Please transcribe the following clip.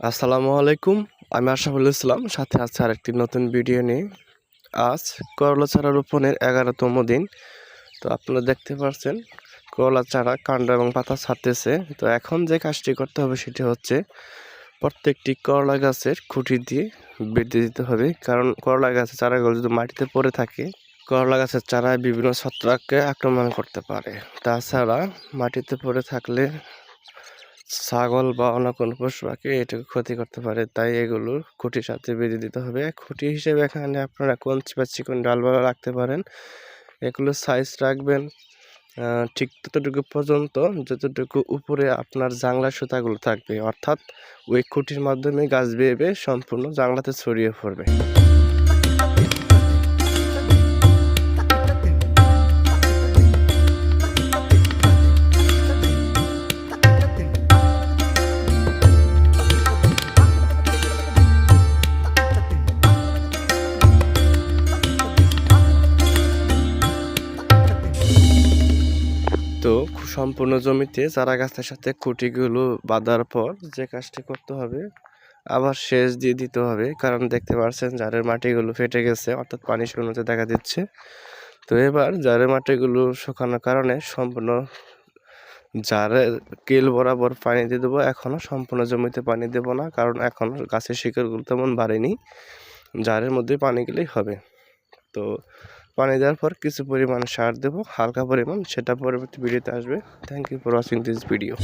আসসালামু আলাইকুম, আমি আশাফুল ইসলাম, সাথে আছে আরেকটি নতুন ভিডিও নিয়ে। আজ করলা চারা রোপণের এগারোতম দিন। তো আপনারা দেখতে পাচ্ছেন করলা চারা কাণ্ড এবং পাতা ছাড়তেছে। তো এখন যে কাজটি করতে হবে সেটি হচ্ছে, প্রত্যেকটি করলা গাছের খুঁটি দিয়ে বেঁধে দিতে হবে। কারণ করলা গাছের চারাগুলো যদি মাটিতে পড়ে থাকে, করলা গাছের চারায় বিভিন্ন ছত্রাককে আক্রমণ করতে পারে। তাছাড়া মাটিতে পড়ে থাকলে ছাগল বা অন্য কোনো পশু পাখি এটাকে ক্ষতি করতে পারে, তাই এগুলো খুঁটির সাথে বেঁধে দিতে হবে। খুঁটি হিসেবে এখানে আপনারা কঞ্চি বা চিকন ডালপালা রাখতে পারেন। এগুলো সাইজ রাখবেন ঠিক ততটুকু পর্যন্ত যতটুকু উপরে আপনার জাংলা সুতাগুলো থাকবে। অর্থাৎ ওই খুঁটির মাধ্যমে গাছ বেয়ে সম্পূর্ণ জাংলাতে ছড়িয়ে পড়বে। তো সম্পূর্ণ জমিতে চারা গাছের সাথে খুঁটিগুলো বাঁধার পর যে কাজটি করতে হবে, আবার সেচ দিয়ে দিতে হবে। কারণ দেখতে পাচ্ছেন জারের মাটিগুলো ফেটে গেছে, অর্থাৎ পানি শূন্যতে দেখা দিচ্ছে। তো এবার জারের মাটিগুলো শুকানোর কারণে সম্পূর্ণ জারের কেল বরাবর পানি দিয়ে দেবো। এখনও সম্পূর্ণ জমিতে পানি দেবো না, কারণ এখনও গাছের শিকড়গুলো তেমন বাড়েনি। জারের মধ্যে পানি গেলেই হবে। তো পানি দেওয়ার পর কিছু পরিমাণ সার দেবো, হালকা পরিমাণ, সেটা পরবর্তী ভিডিওতে আসবে। Thank you for watching this video